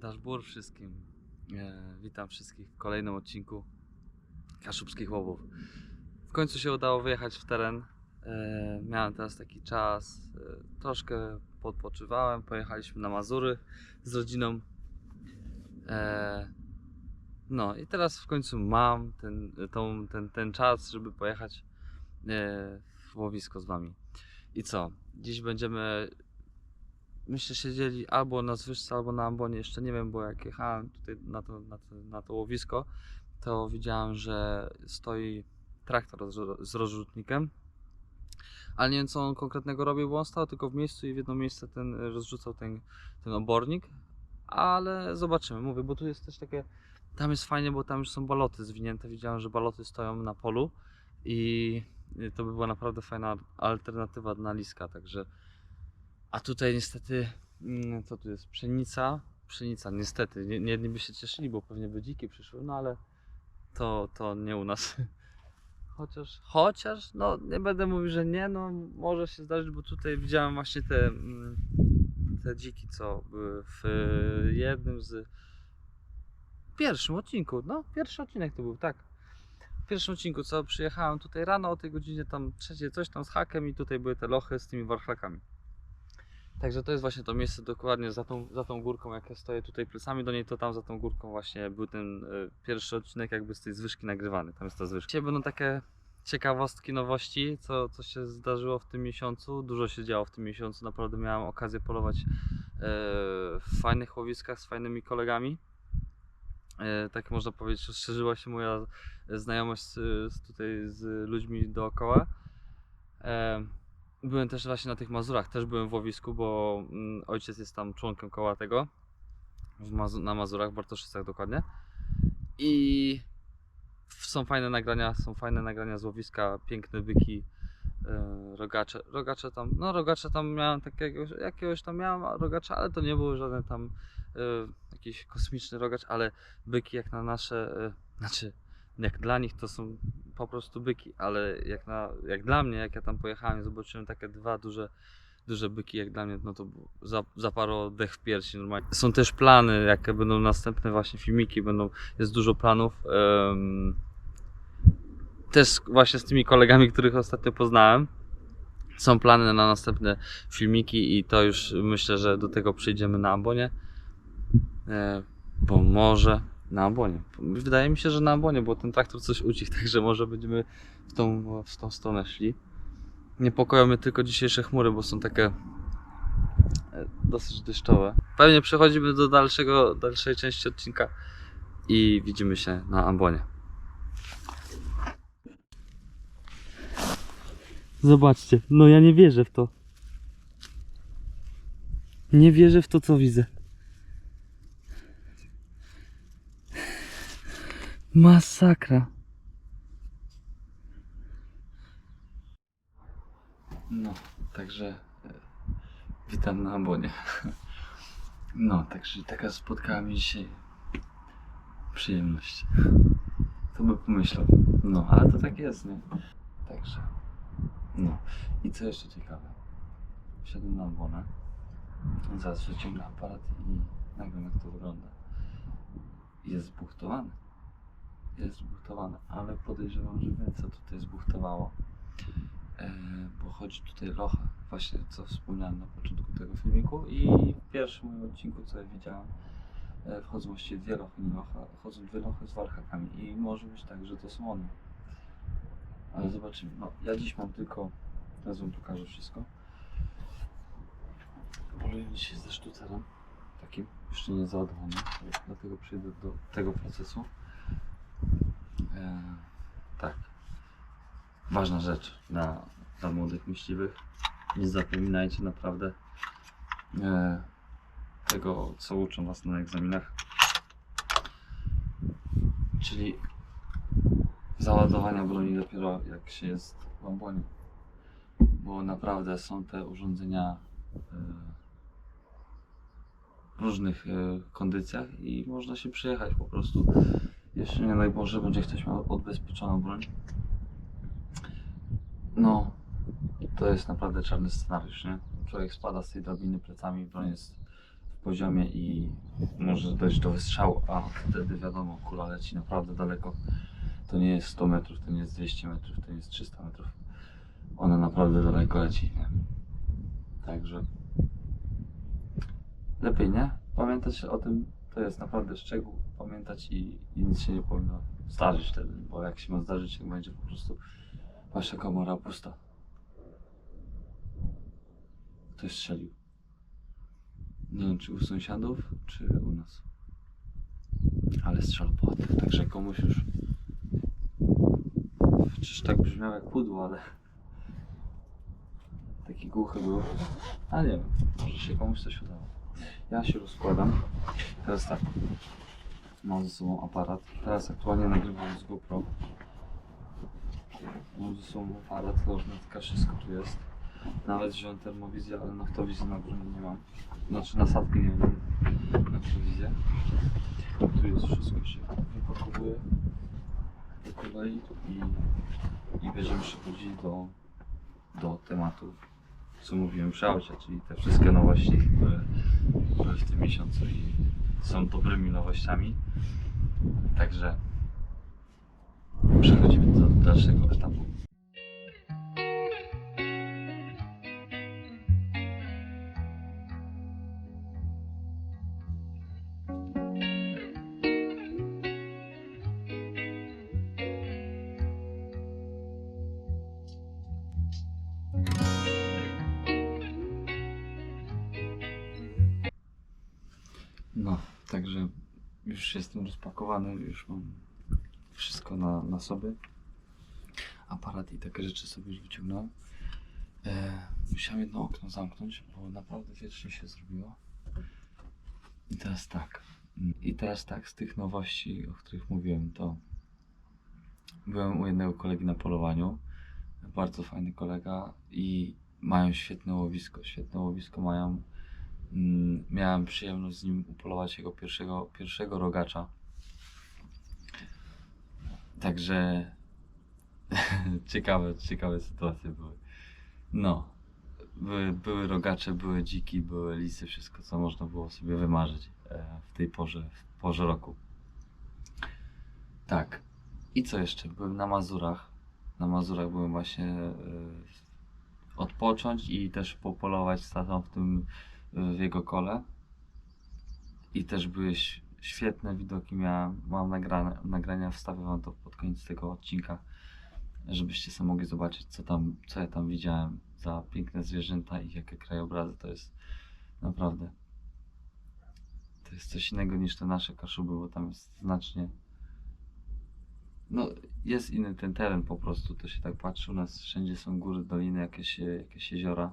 Daszbur wszystkim. E, witam wszystkich w kolejnym odcinku Kaszubskich Łowów. W końcu się udało wyjechać w teren. E, miałem teraz taki czas. E, troszkę podpoczywałem. Pojechaliśmy na Mazury z rodziną. E, no i teraz w końcu mam ten, tą, ten, ten czas, żeby pojechać e, w łowisko z wami. I co? Dziś będziemy myślę siedzieli albo na Zwyżce, albo na Ambonie, jeszcze nie wiem, bo jak jechałem tutaj na to, na to, na to łowisko, to widziałem, że stoi traktor z, z rozrzutnikiem, ale nie wiem co on konkretnego robił, bo on stał tylko w miejscu i w jedno miejsce ten rozrzucał ten, ten obornik, ale zobaczymy, mówię, bo tu jest też takie, tam jest fajnie, bo tam już są baloty zwinięte, widziałem, że baloty stoją na polu i to by była naprawdę fajna alternatywa dla liska, także a tutaj niestety, mm, co tu jest? Pszenica. Pszenica, niestety. Nie, jedni by się cieszyli, bo pewnie by dziki przyszły, no ale to, to nie u nas. Chociaż, chociaż, no nie będę mówił, że nie, no może się zdarzyć, bo tutaj widziałem właśnie te, mm, te dziki, co były w jednym z pierwszym odcinku, no pierwszy odcinek to był, tak. Pierwszym odcinku, co przyjechałem tutaj rano o tej godzinie tam trzeciej coś tam z hakiem i tutaj były te lochy z tymi warchlakami. Także to jest właśnie to miejsce dokładnie za tą, za tą górką, jak ja stoję tutaj plecami do niej, to tam za tą górką właśnie był ten y, pierwszy odcinek jakby z tej zwyżki nagrywany, tam jest ta zwyżka. Dzisiaj będą takie ciekawostki, nowości, co, co się zdarzyło w tym miesiącu, dużo się działo w tym miesiącu, naprawdę miałem okazję polować y, w fajnych łowiskach z fajnymi kolegami. Y, tak można powiedzieć, rozszerzyła się moja znajomość z, z tutaj z ludźmi dookoła. E, Byłem też właśnie na tych Mazurach, też byłem w łowisku, bo mm, ojciec jest tam członkiem koła tego na Mazurach, w Bartoszycach dokładnie. I są fajne nagrania, są fajne nagrania z łowiska, piękne byki, e, rogacze. Rogacze tam, no rogacze tam miałem takiego, jakiegoś tam miałem rogacza, ale to nie był żaden tam e, jakiś kosmiczny rogacz, ale byki jak na nasze, e, znaczy jak dla nich to są po prostu byki, ale jak, na, jak dla mnie, jak ja tam pojechałem zobaczyłem takie dwa duże, duże byki, jak dla mnie, no to za- dech w piersi normalnie. Są też plany, jakie będą następne właśnie filmiki, będą, jest dużo planów. em, też właśnie z tymi kolegami, których ostatnio poznałem. Są plany na następne filmiki i to już myślę, że do tego przyjdziemy na Ambonie. E, bo może na Ambonie. Wydaje mi się, że na Ambonie, bo ten traktor coś ucichł, także może będziemy w tą, w tą stronę szli. Niepokoją mnie tylko dzisiejsze chmury, bo są takie e, dosyć deszczowe. Pewnie przechodzimy do dalszego, dalszej części odcinka i widzimy się na Ambonie. Zobaczcie, no ja nie wierzę w to. Nie wierzę w to, co widzę. Masakra. No, także e, witam na Ambonie. No, także taka spotkała mnie dzisiaj przyjemność. To by pomyślał. No, ale to tak jest, nie? Także. No. I co jeszcze ciekawe? Wsiadłem na Ambonę. Zaraz wyciągnę aparat i nagram jak to wygląda. Jest zbuchtowany jest zbuchtowane, ale podejrzewam, że co tutaj zbuchtowało. E, bo chodzi tutaj locha, właśnie co wspomniałem na początku tego filmiku i w pierwszym moim odcinku co ja widziałem e, wchodzą właściwie dwie lochy, nie locha, chodzą dwie lochy z warchakami i może być tak, że to są one. Ale zobaczymy. No, ja dziś mam tylko, teraz wam pokażę wszystko. Poluję dzisiaj ze sztucerem, takim jeszcze nie załadowanym, dlatego przejdę do tego procesu. E, tak. Ważna rzecz dla, dla młodych myśliwych. Nie zapominajcie naprawdę e, tego, co uczą was na egzaminach. Czyli załadowania broni dopiero jak się jest w. Bo naprawdę są te urządzenia e, w różnych kondycjach i można się przyjechać po prostu jeszcze nie daj Boże, będzie ktoś miał odbezpieczoną broń. No, to jest naprawdę czarny scenariusz, nie? Człowiek spada z tej drabiny plecami, broń jest w poziomie i może dojść do wystrzału, a wtedy wiadomo, kula leci naprawdę daleko. To nie jest 100 metrów, to nie jest 200 metrów, to nie jest 300 metrów. Ona naprawdę daleko leci, nie? Także lepiej, nie? Pamiętać o tym, to jest naprawdę szczegół, pamiętać i, i nic się nie powinno zdarzyć wtedy, bo jak się ma zdarzyć, jak będzie po prostu wasza komora pusta. Ktoś strzelił. Nie wiem, czy u sąsiadów, czy u nas. Ale strzelał płot, także komuś już... Czyż tak brzmiał jak pudło, ale... Taki głuchy był. A nie wiem, może się komuś coś udało. Ja się rozkładam. Teraz tak. Mam ze sobą aparat. Teraz aktualnie nagrywam z GoPro. Mam ze sobą aparat, lornetka, wszystko tu jest. Nawet wziąłem termowizję, ale naftowizji na górze nie mam. Znaczy nasadki nie mam. Naftowizję. Tu jest wszystko się wypakowuje po kolei i, i będziemy przechodzić do, do tematu, co mówiłem przy aucie, czyli te wszystkie nowości, które były w tym miesiącu i są dobrymi nowościami. Także przechodzimy do dalszego etapu. Już mam wszystko na, na sobie. Aparat i takie rzeczy sobie już wyciągnąłem. E, musiałem jedno okno zamknąć, bo naprawdę wiecznie się zrobiło. I teraz tak. I teraz tak, z tych nowości, o których mówiłem, to byłem u jednego kolegi na polowaniu. Bardzo fajny kolega i mają świetne łowisko. Świetne łowisko mają. Mm, Miałem przyjemność z nim upolować jego pierwszego, pierwszego rogacza. Także ciekawe, ciekawe sytuacje były. No, były, były rogacze, były dziki, były lisy, wszystko co można było sobie wymarzyć e, w tej porze, w porze roku. Tak. I co jeszcze? Byłem na Mazurach. Na Mazurach byłem właśnie e, odpocząć i też popolować z tatą w tym w jego kole. I też były ś- świetne widoki. Miałem, mam nagrane, nagrania, wstawię wam to pod koniec tego odcinka, żebyście sobie mogli zobaczyć, co tam, co ja tam widziałem za piękne zwierzęta i jakie krajobrazy to jest. Naprawdę. To jest coś innego niż te nasze kaszuby, bo tam jest znacznie. No, jest inny ten teren po prostu, to się tak patrzy. U nas wszędzie są góry, doliny, jakieś, jakieś jeziora.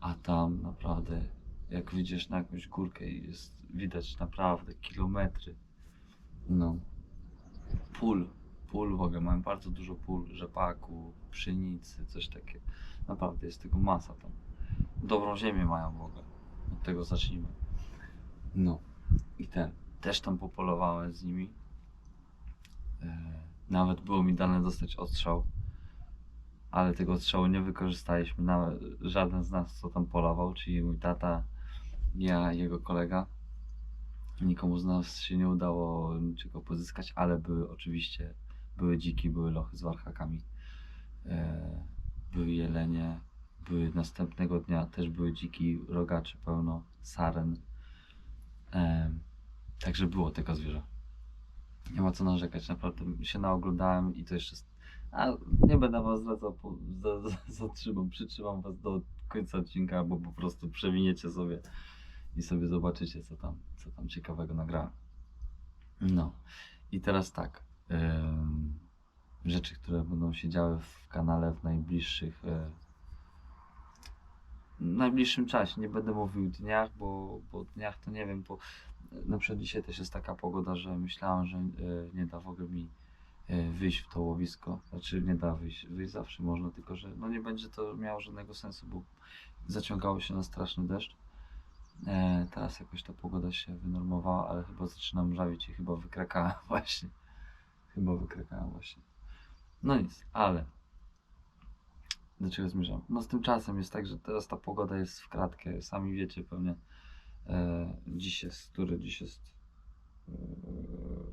A tam naprawdę, jak wyjdziesz na jakąś górkę i jest widać naprawdę kilometry. No. Pól, pól w ogóle, mają bardzo dużo pól, rzepaku, pszenicy, coś takiego. Naprawdę jest tego masa tam. Dobrą ziemię mają w ogóle. Od tego zacznijmy. No. I ten. Też tam popolowałem z nimi. E, nawet było mi dane dostać odstrzał ale tego odstrzału nie wykorzystaliśmy. Nawet żaden z nas, co tam polował, czyli mój tata, ja, jego kolega. Nikomu z nas się nie udało niczego pozyskać, ale były oczywiście, były dziki, były lochy z warchakami, e, były jelenie, były następnego dnia też były dziki, rogacze pełno, saren. E, także było tego zwierza. Nie ma co narzekać, naprawdę się naoglądałem i to jeszcze a nie będę was za, zatrzymam, przytrzymam was do końca odcinka, bo po prostu przewiniecie sobie i sobie zobaczycie, co tam, co tam ciekawego nagrałem. No i teraz tak. rzeczy, które będą się działy w kanale w najbliższych e, w najbliższym czasie. Nie będę mówił dniach, bo, bo dniach to nie wiem, bo na przykład dzisiaj też jest taka pogoda, że myślałem, że e, nie da w ogóle mi e, wyjść w to łowisko. Znaczy nie da wyjść, wyjść zawsze można, tylko że no nie będzie to miało żadnego sensu, bo zaciągało się na straszny deszcz. E, teraz jakoś ta pogoda się wynormowała, ale chyba zaczynam żawić i chyba wykrakałem właśnie. Chyba wykrakałem właśnie. No nic, ale do czego zmierzam? No z tym czasem jest tak, że teraz ta pogoda jest w kratkę. Sami wiecie pewnie. E, dziś jest, który dziś jest? E,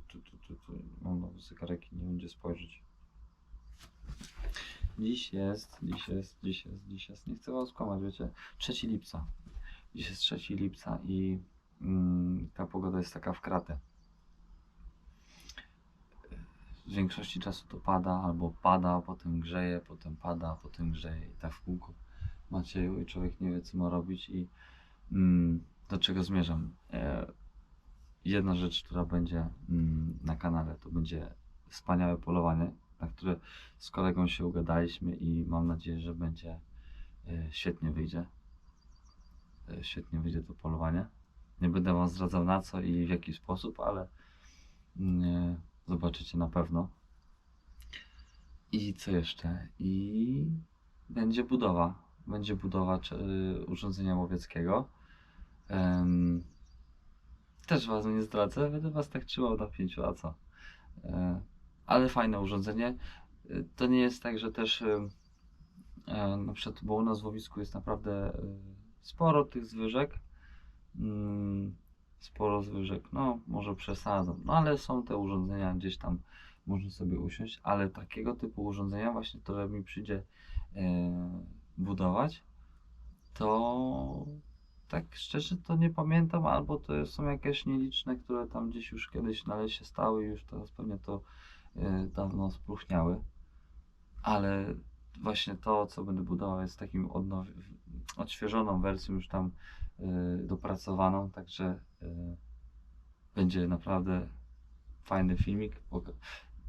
tu, tu, tu, tu. Mam nowe zegarek i nie będzie spojrzeć. Dziś jest, dziś jest, dziś jest, dziś jest. Nie chcę was skłamać, wiecie. 3 lipca. Dziś jest 3 lipca i mm, ta pogoda jest taka w kratę. W większości czasu to pada albo pada, potem grzeje, potem pada, potem grzeje i tak w kółko Macieju i człowiek nie wie co ma robić i mm, do czego zmierzam. E, jedna rzecz, która będzie mm, na kanale, to będzie wspaniałe polowanie, na które z kolegą się ugadaliśmy i mam nadzieję, że będzie e, świetnie wyjdzie. E, świetnie wyjdzie to polowanie. Nie będę wam zdradzał na co i w jaki sposób, ale mm, zobaczycie na pewno. I co jeszcze? I będzie budowa. Będzie budowa czy, urządzenia łowieckiego. Em, też was nie zdradzę, będę was tak trzymał na pięciu, a co? E, ale fajne urządzenie. E, To nie jest tak, że też e, e, na przykład, bo u nas w łowisku jest naprawdę e, sporo tych zwyżek. Mm, sporo zwyżek, no może przesadzam, no ale są te urządzenia gdzieś tam, można sobie usiąść, ale takiego typu urządzenia właśnie, które mi przyjdzie e, budować, to tak szczerze to nie pamiętam, albo to są jakieś nieliczne, które tam gdzieś już kiedyś na lesie stały, już teraz pewnie to e, dawno spróchniały, ale właśnie to, co będę budował jest takim odnow- odświeżoną wersją już tam e, dopracowaną, także e, będzie naprawdę fajny filmik, bo,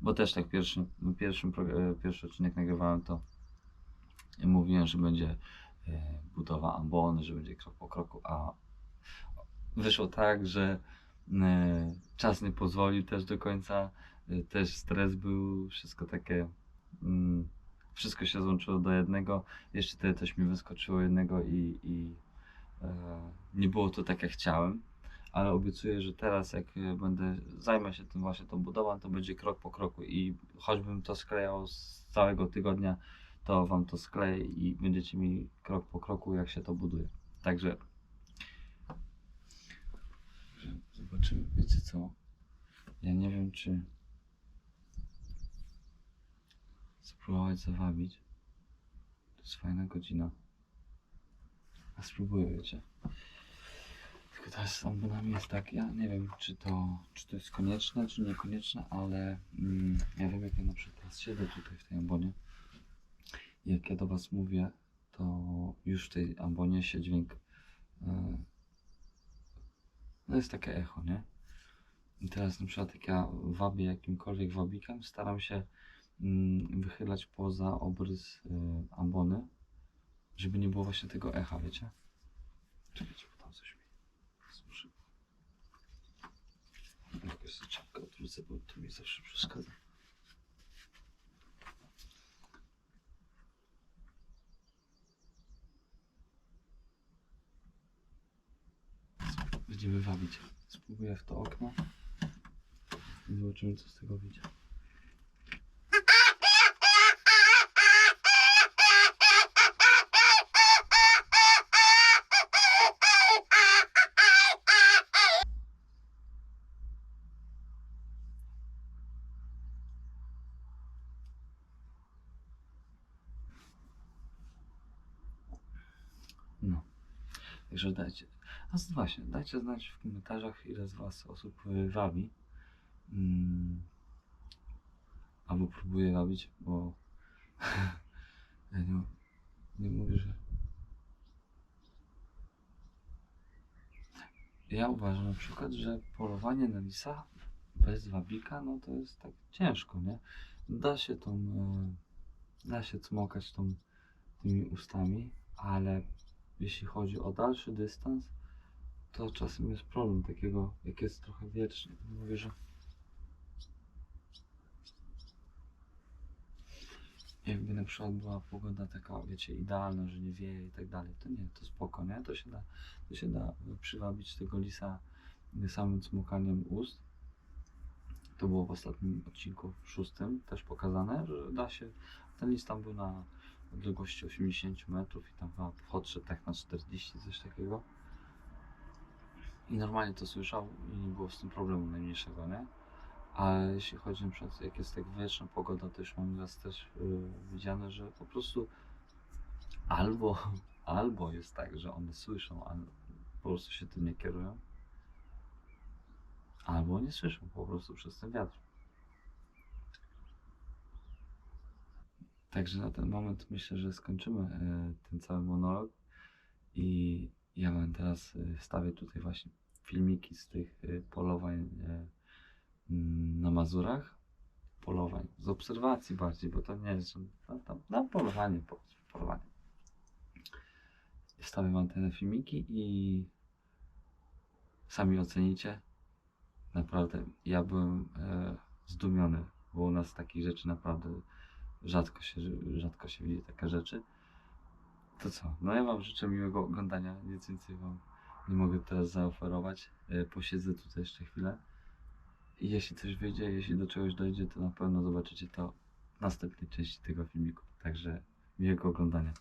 bo też tak pierwszy, pierwszym, prog- e, pierwszy odcinek nagrywałem to mówiłem, że będzie e, budowa ambony, że będzie krok po kroku, a wyszło tak, że czas nie pozwolił też do końca, też stres był, wszystko takie, mm, wszystko się złączyło do jednego, jeszcze tyle też mi wyskoczyło jednego i, i e, nie było to tak jak chciałem, ale obiecuję, że teraz jak e, będę, zajmę się tym właśnie tą budową, to będzie krok po kroku i choćbym to sklejał z całego tygodnia, to wam to skleję i będziecie mi krok po kroku jak się to buduje. Także że zobaczymy, wiecie co? Ja nie wiem czy spróbować zawabić. To jest fajna godzina. A spróbuję, wiecie. Tylko teraz z ambonami jest tak, ja nie wiem czy to, czy to jest konieczne, czy niekonieczne, ale mm, ja wiem jak ja na przykład teraz siedzę tutaj w tej ambonie. Jak ja do was mówię, to już w tej ambonie się dźwięk e, no jest takie echo, nie? I teraz na przykład jak ja wabię jakimkolwiek wabikiem, staram się wychylać poza obrys y, ambony, żeby nie było właśnie tego echa, wiecie? Czekajcie, bo tam coś mi słyszy. Jak jest czapkę odwrócę, bo to mi zawsze przeszkadza. Będziemy wabić. Spróbuję w to okno. I zobaczymy co z tego wyjdzie. Także dajcie. A właśnie, dajcie znać w komentarzach, ile z Was osób y, wabi. Mm. Albo próbuje wabić, bo ja nie, nie mówię, że. Ja uważam na przykład, że polowanie na lisa bez wabika, no to jest tak ciężko, nie? Da się tą, e, da się cmokać tą, tymi ustami, ale jeśli chodzi o dalszy dystans, to czasem jest problem takiego, jak jest trochę wiecznie. Mówię, że jakby na przykład była pogoda taka, wiecie, idealna, że nie wieje i tak dalej, to nie, to spoko, nie? To się da, to się da przywabić tego lisa samym cmukaniem ust. To było w ostatnim odcinku, w szóstym, też pokazane, że da się, ten lis tam był na odległości 80 metrów i tam chyba wchod szedł tak na 40, coś takiego. I normalnie to słyszał i nie było z tym problemu najmniejszego, nie? A jeśli chodzi na przykład, jak jest tak wieczna pogoda, to już mam raz też yy, widziane, że po prostu albo, albo jest tak, że one słyszą, a po prostu się tym nie kierują, albo nie słyszą po prostu przez ten wiatr. Także na ten moment myślę, że skończymy e, ten cały monolog i ja wam teraz e, wstawię tutaj właśnie filmiki z tych e, polowań mm, na Mazurach. Polowań, z obserwacji bardziej, bo to nie jest, no, tam, no polowanie, po, polowanie. Wstawię wam te filmiki i sami ocenicie. Naprawdę, ja byłem e, zdumiony, bo u nas takich rzeczy naprawdę rzadko się, rzadko się widzi takie rzeczy. To co? No ja Wam życzę miłego oglądania. Nic więcej Wam nie mogę teraz zaoferować. E, Posiedzę tutaj jeszcze chwilę. I jeśli coś wyjdzie, jeśli do czegoś dojdzie, to na pewno zobaczycie to w następnej części tego filmiku. Także miłego oglądania.